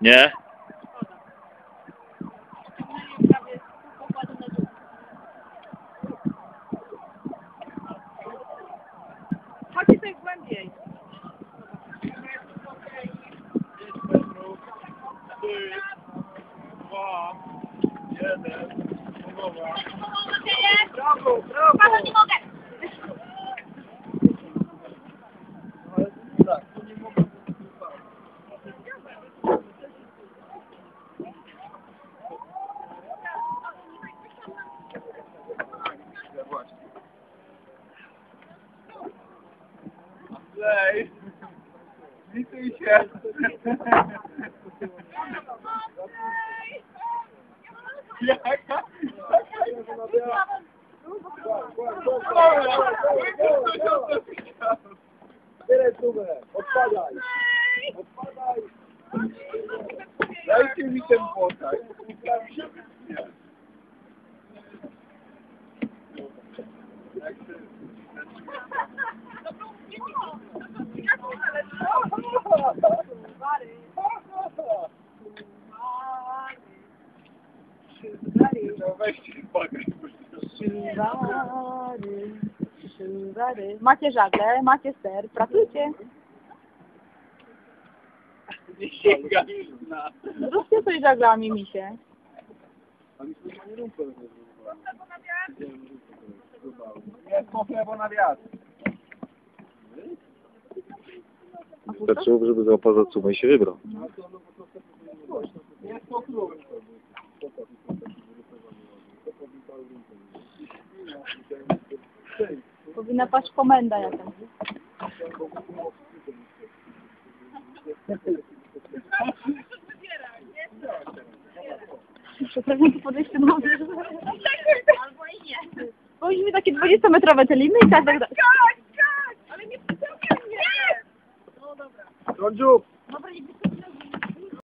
Nie? Chodźcie tutaj głębiej. Brawo! Pana nie mogę. Tak, to nie mogę Lej! Lituj się! Odpadaj! Odpadaj! Dajcie mi ten No weźcie. Szywary, szywary. Macie żagle, macie ster, pracujcie. Nie sięga na... Zróbcie coś żaglami, misie. Jest po chlebo na wiatr. Wystarczyło, żeby złapał za cumę się wybrał. Jest Powinna paść komenda jakaś. Przepraszam, tu podejście do wody. Albo i nie. Powinniśmy takie 20-metrowe te liny i tak, tak, tak. Skacz, skacz! Ale nie mnie! No dobra.